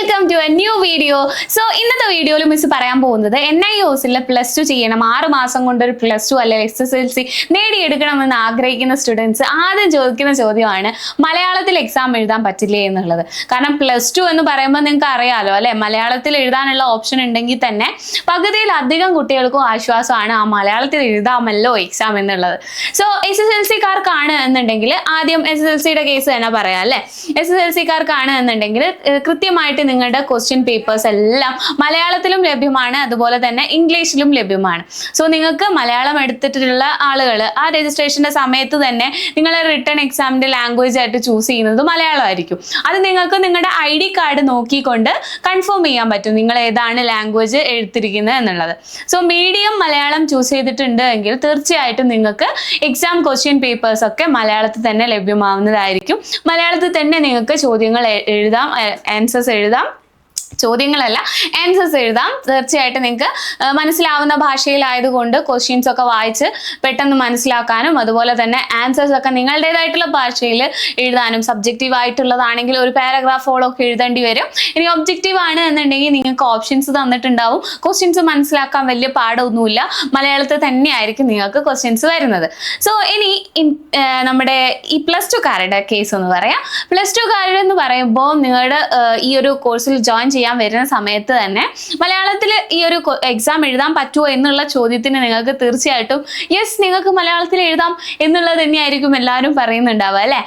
Welcome to a new video so ഇന്നത്തെ വീഡിയോയിൽ miss പറയാൻ പോകുന്നത് എൻ ഐ ഒസിൽ പ്ലസ് ടു ചെയ്യണം. ആറ് മാസം കൊണ്ട് ഒരു പ്ലസ് ടു അല്ലെങ്കിൽ എസ് എസ് എൽ സി നേടിയെടുക്കണമെന്ന് ആഗ്രഹിക്കുന്ന സ്റ്റുഡൻസ് ആദ്യം ചോദിക്കുന്ന ചോദ്യമാണ് മലയാളത്തിൽ എക്സാം എഴുതാൻ പറ്റില്ലേ എന്നുള്ളത്? കാരണം പ്ലസ് ടു എന്ന് പറയുമ്പോൾ നിങ്ങൾക്ക് അറിയാലോ അല്ലെ? മലയാളത്തിൽ എഴുതാനുള്ള ഓപ്ഷൻ ഉണ്ടെങ്കിൽ തന്നെ പകുതിയിൽ അധികം കുട്ടികൾക്കും ആശ്വാസമാണ് ആ മലയാളത്തിൽ എഴുതാമല്ലോ എക്സാം എന്നുള്ളത്. സോ എസ് എസ് എൽ സിക്കാർക്കാണ് എന്നുണ്ടെങ്കിൽ ആദ്യം എസ് എസ് എൽ സിയുടെ കേസ് തന്നെ പറയാം അല്ലെ? എസ് എസ് എൽ സിക്കാർക്കാണ് എന്നുണ്ടെങ്കിൽ കൃത്യമായിട്ട് നിങ്ങളുടെ ക്വസ്റ്റ്യൻ പേപ്പേഴ്സ് എല്ലാം മലയാളത്തിലും ലഭ്യമാണ് അതുപോലെ തന്നെ ഇംഗ്ലീഷിലും ലഭ്യമാണ്. സോ നിങ്ങൾക്ക് മലയാളം എടുത്തിട്ടുള്ള ആളുകൾ ആ രജിസ്ട്രേഷന്റെ സമയത്ത് തന്നെ നിങ്ങൾ റിട്ടേൺ എക്സാമിന്റെ ലാംഗ്വേജ് ആയിട്ട് ചൂസ് ചെയ്യുന്നത് മലയാളമായിരിക്കും അത് നിങ്ങൾക്ക് നിങ്ങളുടെ ഐ ഡി കാർഡ് നോക്കിക്കൊണ്ട് കൺഫേം ചെയ്യാൻ പറ്റും നിങ്ങൾ ഏതാണ് ലാംഗ്വേജ് എടുത്തിരിക്കുന്നത് എന്നുള്ളത്. സോ മീഡിയം മലയാളം ചൂസ് ചെയ്തിട്ടുണ്ട് എങ്കിൽ തീർച്ചയായിട്ടും നിങ്ങൾക്ക് എക്സാം ക്വസ്റ്റ്യൻ പേപ്പേഴ്സ് ഒക്കെ മലയാളത്തിൽ തന്നെ ലഭ്യമാവുന്നതായിരിക്കും. മലയാളത്തിൽ തന്നെ നിങ്ങൾക്ക് ചോദ്യങ്ങൾ എഴുതാം ആൻസേഴ്സ് എഴുതാം. ചോദ്യങ്ങളല്ല. ആൻസേഴ്സ് എഴുതാം. തീർച്ചയായിട്ടും നിങ്ങൾക്ക് മനസ്സിലാവുന്ന ഭാഷയിലായതുകൊണ്ട് ക്വസ്റ്റ്യൻസ് ഒക്കെ വായിച്ച് പെട്ടെന്ന് മനസ്സിലാക്കാനും അതുപോലെ തന്നെ ആൻസേഴ്സ് ഒക്കെ നിങ്ങളുടേതായിട്ടുള്ള ഭാഷയിൽ എഴുതാനും സബ്ജക്റ്റീവ് ആയിട്ടുള്ളതാണെങ്കിൽ ഒരു പാരഗ്രാഫോളൊക്കെ എഴുതേണ്ടി വരും. ഇനി ഒബ്ജക്റ്റീവ് ആണ് എന്നുണ്ടെങ്കിൽ നിങ്ങൾക്ക് ഓപ്ഷൻസ് തന്നിട്ടുണ്ടാവും. ക്വസ്റ്റ്യൻസ് മനസ്സിലാക്കാൻ വലിയ പാടൊന്നുമില്ല. മലയാളത്തിൽ തന്നെയായിരിക്കും നിങ്ങൾക്ക് ക്വസ്റ്റ്യൻസ് വരുന്നത്. സോ ഇനി നമ്മുടെ ഈ പ്ലസ് ടു കാരുടെ കേസ് എന്ന് പറയാം. പ്ലസ് ടു കാരുടെ എന്ന് പറയുമ്പോൾ നിങ്ങളുടെ ഈ ഒരു കോഴ്സിൽ ജോയിൻ ചെയ്യാൻ വരുന്ന സമയത്ത് തന്നെ മലയാളത്തിൽ ഈ ഒരു എക്സാം എഴുതാൻ പറ്റുമോ എന്നുള്ള ചോദ്യത്തിന് നിങ്ങൾക്ക് തീർച്ചയായിട്ടും യെസ് നിങ്ങൾക്ക് മലയാളത്തിൽ എഴുതാം എന്നുള്ളത് തന്നെയായിരിക്കും എല്ലാവരും പറയുന്നുണ്ടാവുക അല്ലേ?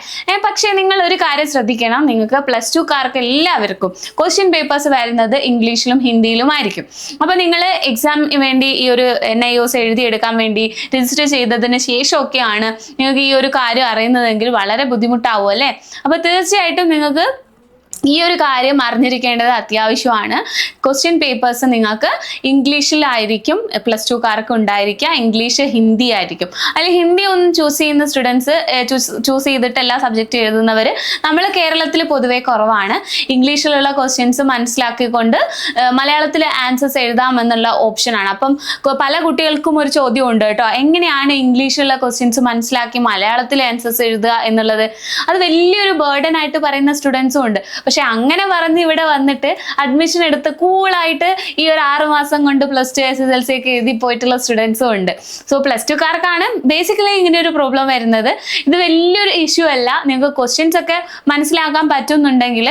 പക്ഷേ നിങ്ങൾ ഒരു കാര്യം ശ്രദ്ധിക്കണം. നിങ്ങൾക്ക് പ്ലസ് ടു കാർക്ക് എല്ലാവർക്കും ക്വസ്റ്റ്യൻ പേപ്പേഴ്സ് വരുന്നത് ഇംഗ്ലീഷിലും ഹിന്ദിയിലും ആയിരിക്കും. അപ്പോൾ നിങ്ങൾ എക്സാം വേണ്ടി ഈ ഒരു എൻ ഐ ഒസ് എഴുതിയെടുക്കാൻ വേണ്ടി രജിസ്റ്റർ ചെയ്തതിന് ശേഷമൊക്കെയാണ് നിങ്ങൾക്ക് ഈ ഒരു കാര്യം അറിയുന്നതെങ്കിൽ വളരെ ബുദ്ധിമുട്ടാവും അല്ലേ? അപ്പോൾ തീർച്ചയായിട്ടും നിങ്ങൾക്ക് ഈ ഒരു കാര്യം അറിഞ്ഞിരിക്കേണ്ടത് അത്യാവശ്യമാണ്. ക്വസ്റ്റ്യൻ പേപ്പേഴ്സ് നിങ്ങൾക്ക് ഇംഗ്ലീഷിലായിരിക്കും പ്ലസ് ടു കാർക്ക് ഉണ്ടായിരിക്കുക ഇംഗ്ലീഷ് ഹിന്ദി ആയിരിക്കും. അല്ലെങ്കിൽ ഹിന്ദി ഒന്നും ചൂസ് ചെയ്യുന്ന സ്റ്റുഡൻസ് ചൂസ് ചെയ്തിട്ട് എല്ലാ സബ്ജക്റ്റ് എഴുതുന്നവർ നമ്മൾ കേരളത്തിൽ പൊതുവേ കുറവാണ്. ഇംഗ്ലീഷിലുള്ള ക്വസ്റ്റ്യൻസ് മനസ്സിലാക്കിക്കൊണ്ട് മലയാളത്തിൽ ആൻസേഴ്സ് എഴുതാമെന്നുള്ള ഓപ്ഷനാണ് അപ്പം പല കുട്ടികൾക്കും ഒരു ചോദ്യം ഉണ്ട് കേട്ടോ. എങ്ങനെയാണ് ഇംഗ്ലീഷിലുള്ള ക്വസ്റ്റ്യൻസ് മനസ്സിലാക്കി മലയാളത്തിൽ ആൻസേഴ്സ് എഴുതുക എന്നുള്ളത്? അത് വലിയൊരു ബേർഡൻ ആയിട്ട് പറയുന്ന സ്റ്റുഡൻസും ഉണ്ട്. പക്ഷെ അങ്ങനെ പറഞ്ഞ് ഇവിടെ വന്നിട്ട് അഡ്മിഷൻ എടുത്ത് കൂളായിട്ട് ഈ ഒരു ആറ് മാസം കൊണ്ട് plus two S S L C ഒക്കെ എഴുതി പോയിട്ടുള്ള സ്റ്റുഡൻസും ഉണ്ട്. സോ പ്ലസ് ടു കാർക്കാണ് ബേസിക്കലി ഇങ്ങനെ ഒരു പ്രോബ്ലം വരുന്നത്. ഇത് വലിയൊരു ഇഷ്യൂ അല്ല. നിങ്ങൾക്ക് ക്വസ്റ്റ്യൻസ് ഒക്കെ മനസ്സിലാക്കാൻ പറ്റുന്നുണ്ടെങ്കിൽ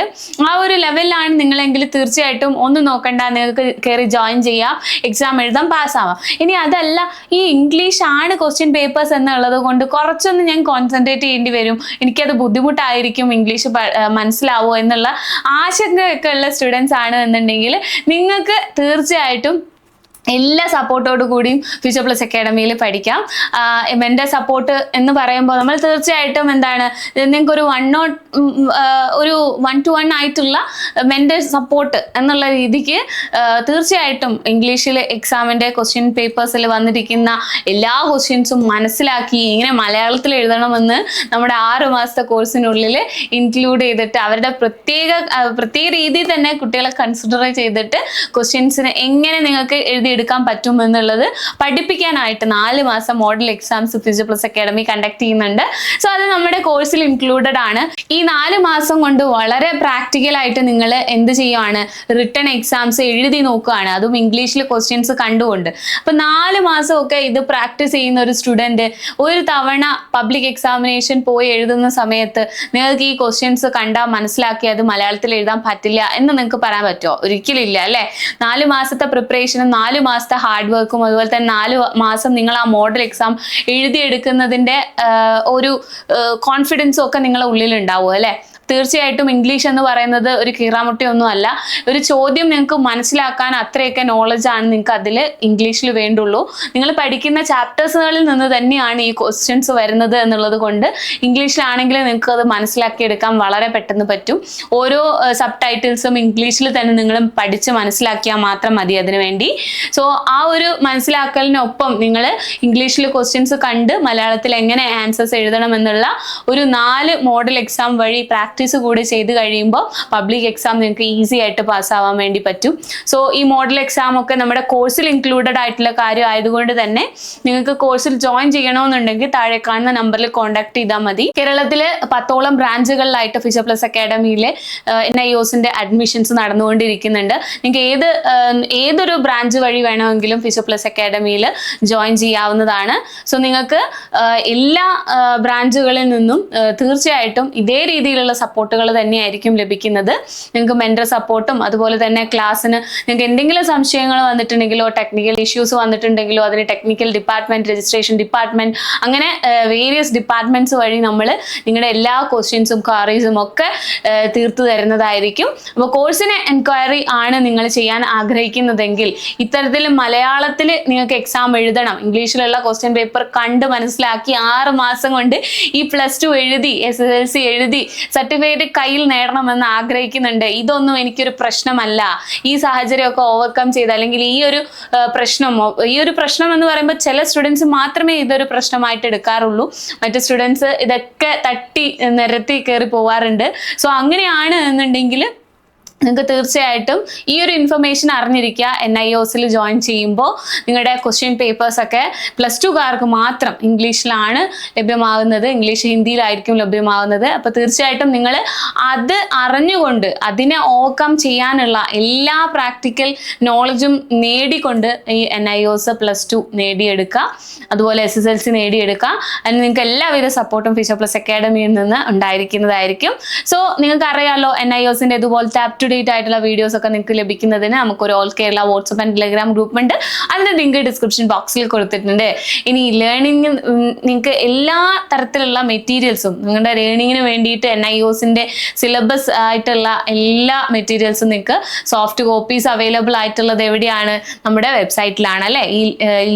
ആ ഒരു ലെവലിലാണ് നിങ്ങളെങ്കിൽ തീർച്ചയായിട്ടും ഒന്നും നോക്കണ്ട. നിങ്ങൾക്ക് കയറി ജോയിൻ ചെയ്യാം. എക്സാം എഴുതാം പാസ്സാവാം ഇനി അതല്ല ഈ ഇംഗ്ലീഷ് ആണ് ക്വസ്റ്റ്യൻ പേപ്പേഴ്സ് എന്നുള്ളത് കൊണ്ട് കുറച്ചൊന്ന് ഞാൻ കോൺസെൻട്രേറ്റ് ചെയ്യേണ്ടി വരും. എനിക്കത് ബുദ്ധിമുട്ടായിരിക്കും ഇംഗ്ലീഷ് മനസ്സിലാവുമോ മനസ്സിലാവോ എന്നുള്ള ആശങ്കയൊക്കെ ഉള്ള സ്റ്റുഡൻസ് ആണ് എന്നുണ്ടെങ്കിൽ നിങ്ങൾക്ക് തീർച്ചയായിട്ടും എല്ലാ സപ്പോർട്ടോടു കൂടിയും ഫ്യൂച്ചർ പ്ലസ് അക്കാഡമിയിൽ പഠിക്കാം. എന്റെ സപ്പോർട്ട് എന്ന് പറയുമ്പോൾ നമ്മൾ തീർച്ചയായിട്ടും എന്താണ് നിങ്ങൾക്ക് ഒരു വൺ നോട്ട് ഒരു വൺ ടു വൺ ആയിട്ടുള്ള മെന്റെ സപ്പോർട്ട് എന്നുള്ള രീതിക്ക് തീർച്ചയായിട്ടും ഇംഗ്ലീഷിൽ എക്സാമിന്റെ ക്വസ്റ്റ്യൻ പേപ്പേഴ്സിൽ വന്നിരിക്കുന്ന എല്ലാ ക്വസ്റ്റ്യൻസും മനസ്സിലാക്കി ഇങ്ങനെ മലയാളത്തിൽ എഴുതണമെന്ന് നമ്മുടെ ആറ് മാസത്തെ കോഴ്സിനുള്ളിൽ ഇൻക്ലൂഡ് ചെയ്തിട്ട് അവരുടെ പ്രത്യേക പ്രത്യേക രീതിയിൽ തന്നെ കുട്ടികളെ കൺസിഡർ ചെയ്തിട്ട് ക്വസ്റ്റ്യൻസിന് എങ്ങനെ നിങ്ങൾക്ക് എഴുതിയെടുക്കാൻ പറ്റും എന്നുള്ളത് പഠിപ്പിക്കാനായിട്ട് നാല് മാസം model exams future plus academy conduct ചെയ്യുന്നുണ്ട്. സോ അത് നമ്മുടെ കോഴ്സിൽ ഇൻക്ലൂഡഡ് ആണ്. ഈ നാല് മാസം കൊണ്ട് വളരെ പ്രാക്ടിക്കൽ ആയിട്ട് നിങ്ങൾ എന്ത് ചെയ്യുവാണ്? റിട്ടേൺ എക്സാംസ് എഴുതി നോക്കുകയാണ് അതും ഇംഗ്ലീഷിൽ ക്വസ്റ്റ്യൻസ് കണ്ടുകൊണ്ട്. അപ്പൊ നാല് മാസമൊക്കെ ഇത് പ്രാക്ടീസ് ചെയ്യുന്ന ഒരു സ്റ്റുഡന്റ് ഒരു തവണ പബ്ലിക് എക്സാമിനേഷൻ പോയി എഴുതുന്ന സമയത്ത് നിങ്ങൾക്ക് ഈ ക്വസ്റ്റ്യൻസ് കണ്ടാൽ മനസ്സിലാക്കി അത് മലയാളത്തിൽ എഴുതാൻ പറ്റില്ല എന്ന് നിങ്ങൾക്ക് പറയാൻ പറ്റുമോ ഒരിക്കലില്ല അല്ലേ? നാല് മാസത്തെ പ്രിപ്പറേഷനും നാല് മാസത്തെ ഹാർഡ് വർക്കും അതുപോലെ തന്നെ നാല് മാസം നിങ്ങൾ ആ മോഡൽ എക്സാം എഴുതിയെടുക്കുന്നതിന്റെ ആ, ഒരു കോൺഫിഡൻസും ഒക്കെ നിങ്ങളുടെ ഉള്ളിൽ ഉണ്ടാവും അല്ലേ? തീർച്ചയായിട്ടും ഇംഗ്ലീഷ് എന്ന് പറയുന്നത് ഒരു കീറാമുട്ടിയൊന്നും അല്ല. ഒരു ചോദ്യം നിങ്ങൾക്ക് മനസ്സിലാക്കാൻ അത്രയൊക്കെ നോളജാണ് നിങ്ങൾക്ക് അതിൽ ഇംഗ്ലീഷിൽ വേണ്ടുള്ളൂ. നിങ്ങൾ പഠിക്കുന്ന ചാപ്റ്റേഴ്സുകളിൽ നിന്ന് തന്നെയാണ് ഈ ക്വസ്റ്റ്യൻസ് വരുന്നത് എന്നുള്ളത് കൊണ്ട് ഇംഗ്ലീഷിലാണെങ്കിൽ നിങ്ങൾക്ക് അത് മനസ്സിലാക്കിയെടുക്കാൻ വളരെ പെട്ടെന്ന് പറ്റും. ഓരോ സബ് ടൈറ്റിൽസും ഇംഗ്ലീഷിൽ തന്നെ നിങ്ങൾ പഠിച്ച് മനസ്സിലാക്കിയാൽ മാത്രം മതി അതിനു വേണ്ടി. സോ ആ ഒരു മനസ്സിലാക്കലിനൊപ്പം നിങ്ങൾ ഇംഗ്ലീഷിൽ ക്വസ്റ്റ്യൻസ് കണ്ട് മലയാളത്തിൽ എങ്ങനെ ആൻസേഴ്സ് എഴുതണം എന്നുള്ള ഒരു നാല് മോഡൽ എക്സാം വഴി പ്രാക്ടീസ് പ്രാക്ടീസ് കൂടി ചെയ്ത് കഴിയുമ്പോൾ പബ്ലിക് എക്സാം നിങ്ങൾക്ക് ഈസി ആയിട്ട് പാസ്സാവാൻ വേണ്ടി പറ്റും. സോ ഈ മോഡൽ എക്സാം ഒക്കെ നമ്മുടെ കോഴ്സിൽ ഇൻക്ലൂഡഡ് ആയിട്ടുള്ള കാര്യം ആയതുകൊണ്ട് തന്നെ നിങ്ങൾക്ക് കോഴ്സിൽ ജോയിൻ ചെയ്യണമെന്നുണ്ടെങ്കിൽ താഴെ കാണുന്ന നമ്പറിൽ കോൺടാക്ട് ചെയ്താൽ മതി. കേരളത്തിൽ പത്തോളം ബ്രാഞ്ചുകളിലായിട്ട് ഫിഷർ പ്ലസ് അക്കാഡമിയിലെ എൻ ഐ ഒസിന്റെ അഡ്മിഷൻസ് നടന്നുകൊണ്ടിരിക്കുന്നുണ്ട്. നിങ്ങൾക്ക് ഏത് ഏതൊരു ബ്രാഞ്ച് വഴി വേണമെങ്കിലും ഫിഷർ പ്ലസ് അക്കാഡമിയിൽ ജോയിൻ ചെയ്യാവുന്നതാണ്. സോ നിങ്ങൾക്ക് എല്ലാ ബ്രാഞ്ചുകളിൽ നിന്നും തീർച്ചയായിട്ടും ഇതേ രീതിയിലുള്ള സപ്പോർട്ടുകൾ തന്നെയായിരിക്കും ലഭിക്കുന്നത്. നിങ്ങൾക്ക് മെന്റർ സപ്പോർട്ടും അതുപോലെ തന്നെ ക്ലാസ്സിന് നിങ്ങൾക്ക് എന്തെങ്കിലും സംശയങ്ങൾ വന്നിട്ടുണ്ടെങ്കിലോ ടെക്നിക്കൽ ഇഷ്യൂസ് വന്നിട്ടുണ്ടെങ്കിലോ അതിന് ടെക്നിക്കൽ ഡിപ്പാർട്ട്മെന്റ് രജിസ്ട്രേഷൻ ഡിപ്പാർട്ട്മെന്റ് അങ്ങനെ വേരിയസ് ഡിപ്പാർട്ട്മെന്റ്സ് വഴി നമ്മൾ നിങ്ങളുടെ എല്ലാ ക്വസ്റ്റ്യൻസും ക്വാറീസും ഒക്കെ തീർത്തു തരുന്നതായിരിക്കും. അപ്പോൾ കോഴ്സിന് എൻക്വയറി ആണ് നിങ്ങൾ ചെയ്യാൻ ആഗ്രഹിക്കുന്നതെങ്കിൽ ഇത്തരത്തിൽ മലയാളത്തിൽ നിങ്ങൾക്ക് എക്സാം എഴുതണം. ഇംഗ്ലീഷിലുള്ള ക്വസ്റ്റ്യൻ പേപ്പർ കണ്ട് മനസ്സിലാക്കി ആറ് മാസം കൊണ്ട് ഈ പ്ലസ് ടു എഴുതി എസ് എസ് എൽ സി എഴുതി സർട്ടിഫിക്കറ്റ് കയ്യിൽ നേടണമെന്ന് ആഗ്രഹിക്കുന്നുണ്ട്. ഇതൊന്നും എനിക്കൊരു പ്രശ്നമല്ല. ഈ സാഹചര്യമൊക്കെ ഓവർകം ചെയ്ത് അല്ലെങ്കിൽ ഈ ഒരു പ്രശ്നമോ പ്രശ്നം ഈ ഒരു പ്രശ്നം എന്ന് പറയുമ്പോൾ ചില സ്റ്റുഡൻസ് മാത്രമേ ഇതൊരു പ്രശ്നമായിട്ട് എടുക്കാറുള്ളൂ. മറ്റു സ്റ്റുഡൻസ് ഇതൊക്കെ തട്ടി നിരത്തി കയറി പോവാറുണ്ട്. സോ അങ്ങനെയാണ് എന്നുണ്ടെങ്കിൽ നിങ്ങൾക്ക് തീർച്ചയായിട്ടും ഈ ഒരു ഇൻഫർമേഷൻ അറിഞ്ഞിരിക്കുക. എൻ ഐ ഒസിൽ ജോയിൻ ചെയ്യുമ്പോൾ നിങ്ങളുടെ ക്വസ്റ്റ്യൻ പേപ്പേഴ്സ് ഒക്കെ പ്ലസ് ടുകാർക്ക് മാത്രം ഇംഗ്ലീഷിലാണ് ലഭ്യമാകുന്നത്. ഇംഗ്ലീഷ് ഹിന്ദിയിലായിരിക്കും ലഭ്യമാകുന്നത്. അപ്പോൾ തീർച്ചയായിട്ടും നിങ്ങൾ അത് അറിഞ്ഞുകൊണ്ട് അതിനെ ഓവർകം ചെയ്യാനുള്ള എല്ലാ പ്രാക്ടിക്കൽ നോളജും നേടിക്കൊണ്ട് ഈ N I O S plus two നേടിയെടുക്കുക. അതുപോലെ എസ് എസ് എൽ സി നേടിയെടുക്കുക. അതിന് നിങ്ങൾക്ക് എല്ലാവിധ സപ്പോർട്ടും ഫിഷർ പ്ലസ് അക്കാഡമിയിൽ നിന്ന് ഉണ്ടായിരിക്കുന്നതായിരിക്കും. സോ നിങ്ങൾക്ക് അറിയാലോ എൻ ഐ ഒസിന്റെ ഇതുപോലത്തെ അപ് ടു ഡേറ്റ് ആയിട്ടുള്ള വീഡിയോസ് ഒക്കെ നിങ്ങൾക്ക് ലഭിക്കുന്നതിന് നമുക്കൊരു all Kerala WhatsApp and Telegram group ഉണ്ട്. അതിന്റെ ലിങ്ക് ഡിസ്ക്രിപ്ഷൻ ബോക്സിൽ കൊടുത്തിട്ടുണ്ട്. ഇനി ലേണിംഗ് നിങ്ങൾക്ക് എല്ലാ തരത്തിലുള്ള മെറ്റീരിയൽസും നിങ്ങളുടെ ലേണിങ്ങിന് വേണ്ടിയിട്ട് എൻ ഐ ഒസിന്റെ സിലബസ് ആയിട്ടുള്ള എല്ലാ മെറ്റീരിയൽസും നിങ്ങൾക്ക് സോഫ്റ്റ് കോപ്പീസ് അവൈലബിൾ ആയിട്ടുള്ളത് എവിടെയാണ്? നമ്മുടെ വെബ്സൈറ്റിലാണ് അല്ലെ? ഈ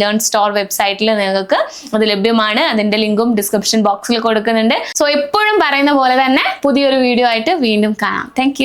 ലേൺ സ്റ്റോർ വെബ്സൈറ്റിൽ നിങ്ങൾക്ക് അത് ലഭ്യമാണ്. അതിന്റെ ലിങ്കും ഡിസ്ക്രിപ്ഷൻ ബോക്സിൽ കൊടുക്കുന്നുണ്ട്. സോ എപ്പോഴും പറയുന്ന പോലെ തന്നെ പുതിയൊരു വീഡിയോ ആയിട്ട് വീണ്ടും കാണാം. താങ്ക്